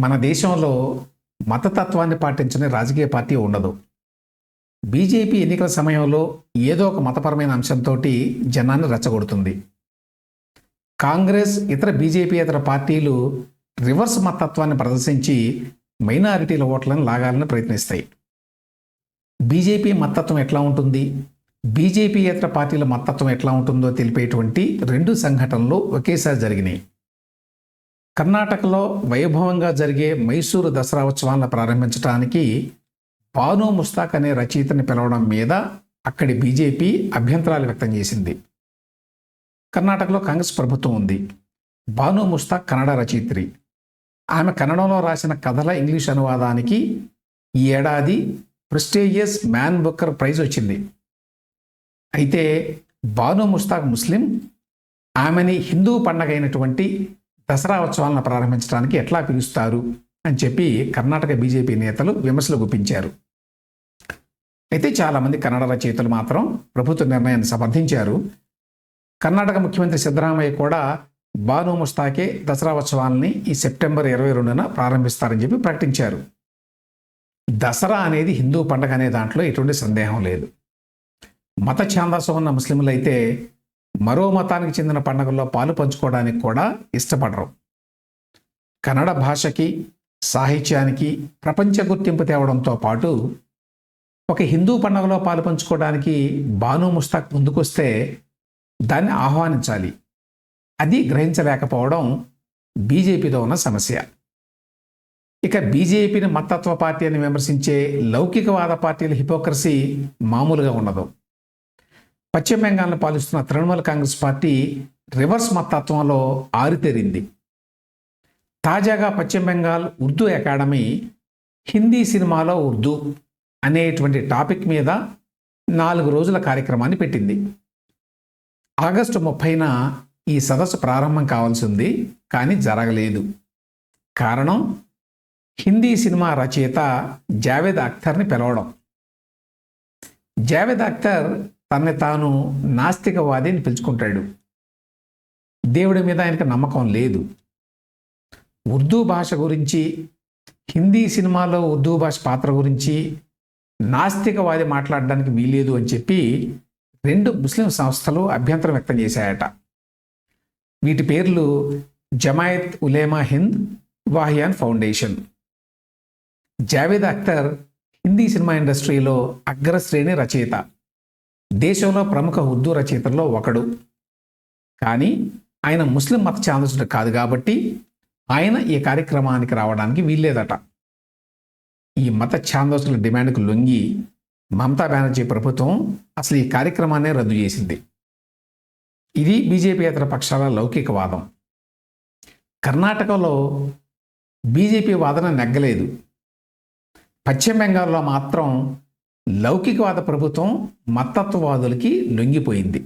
మన దేశంలో మతతత్వాన్ని పాటించని రాజకీయ పార్టీ ఉండదు. బీజేపీ ఎన్నికల సమయంలో ఏదో ఒక మతపరమైన అంశంతో జనాన్ని రెచ్చగొడుతుంది. కాంగ్రెస్ ఇతర బీజేపీయేతర పార్టీలు రివర్స్ మతత్వాన్ని ప్రదర్శించి మైనారిటీల ఓట్లను లాగాలని ప్రయత్నిస్తాయి. బీజేపీ మతత్వం ఎట్లా ఉంటుంది? బీజేపీయేతర పార్టీల మతత్వం ఎట్లా ఉంటుందో తెలిపేటువంటి రెండు సంఘటనలు ఒకేసారి జరిగినాయి. కర్ణాటకలో వైభవంగా జరిగే మైసూరు దసరా ఉత్సవాలను ప్రారంభించడానికి బాను ముస్తాక్ అనే రచయితని పిలవడం మీద అక్కడి బీజేపీ అభ్యంతరాలు వ్యక్తం చేసింది. కర్ణాటకలో కాంగ్రెస్ ప్రభుత్వం ఉంది. బాను ముస్తాక్ కన్నడ రచయిత్రి. ఆమె కన్నడంలో రాసిన కథల ఇంగ్లీష్ అనువాదానికి ఈ ఏడాది ప్రెస్టేజియస్ మ్యాన్ బుక్కర్ ప్రైజ్ వచ్చింది. అయితే బాను ముస్తాక్ ముస్లిం ఆమెని హిందూ పండగ అయినటువంటి దసరా ఉత్సవాలను ప్రారంభించడానికి ఎట్లా పిలుస్తారు అని చెప్పి కర్ణాటక బీజేపీ నేతలు విమర్శలు గుప్పించారు. అయితే చాలామంది కన్నడ రచయితలు మాత్రం ప్రభుత్వ నిర్ణయాన్ని సమర్థించారు. కర్ణాటక ముఖ్యమంత్రి సిద్ధరామయ్య కూడా బాను ముస్తాకే దసరా ఉత్సవాలని ఈ సెప్టెంబర్ ఇరవై రెండున ప్రారంభిస్తారని చెప్పి ప్రకటించారు. దసరా అనేది హిందూ పండగ అనే దాంట్లో ఎటువంటి సందేహం లేదు. మత ఛాందాసం ఉన్న ముస్లింలైతే మరో మతానికి చెందిన పండుగల్లో పాలు పంచుకోవడానికి కూడా ఇష్టపడరు. కన్నడ భాషకి సాహిత్యానికి ప్రపంచ గుర్తింపు తేవడంతో పాటు ఒక హిందూ పండుగలో పాలు పంచుకోవడానికి బాను ముస్తాక్ ముందుకొస్తే దాన్ని ఆహ్వానించాలి. అది గ్రహించలేకపోవడం బీజేపీతో ఉన్న సమస్య. ఇక బీజేపీని మతత్వ పార్టీ అని విమర్శించే లౌకికవాద పార్టీల హిపోక్రసీ మామూలుగా ఉండదు. పశ్చిమ బెంగాల్ను పాలిస్తున్న తృణమూల కాంగ్రెస్ పార్టీ రివర్స్ మతత్వంలో ఆరితేరింది. తాజాగా పశ్చిమ బెంగాల్ ఉర్దూ అకాడమీ హిందీ సినిమాలో ఉర్దూ అనేటువంటి టాపిక్ మీద నాలుగు రోజుల కార్యక్రమాన్ని పెట్టింది. ఆగస్టు ముప్పైన ఈ సదస్సు ప్రారంభం కావాల్సి ఉంది కానీ జరగలేదు. కారణం హిందీ సినిమా రచయిత జావేద్ అఖ్తర్ని పిలవడం. జావేద్ అఖ్తర్ తనని తాను నాస్తికవాది అని పిలుచుకుంటాడు. దేవుడి మీద ఆయనకు నమ్మకం లేదు. ఉర్దూ భాష గురించి హిందీ సినిమాలో ఉర్దూ భాష పాత్ర గురించి నాస్తికవాది మాట్లాడడానికి వీలేదు అని చెప్పి రెండు ముస్లిం సంస్థలు అభ్యంతరం వ్యక్తం చేశాయట. వీటి పేర్లు జమాయత్ ఉలేమా హింద్ వాహియాన్ ఫౌండేషన్. జావేద్ అఖ్తర్ హిందీ సినిమా ఇండస్ట్రీలో అగ్రశ్రేణి రచయిత. దేశంలో ప్రముఖ ఉర్దూ రచయితల్లో ఒకడు. కానీ ఆయన ముస్లిం మత ఛాందసుడు కాదు కాబట్టి ఆయన ఈ కార్యక్రమానికి రావడానికి వీల్లేదట. ఈ మత ఛాందోసుల డిమాండ్కు లొంగి మమతా బెనర్జీ ప్రభుత్వం అసలు ఈ కార్యక్రమాన్ని రద్దు చేసింది. ఇది బీజేపీయేతర పక్షాల లౌకికవాదం. కర్ణాటకలో బీజేపీ వాదన నెగ్గలేదు. పశ్చిమ బెంగాల్లో మాత్రం లౌకికవాద ప్రభుత్వం మతత్వవాదులకి లొంగిపోయింది.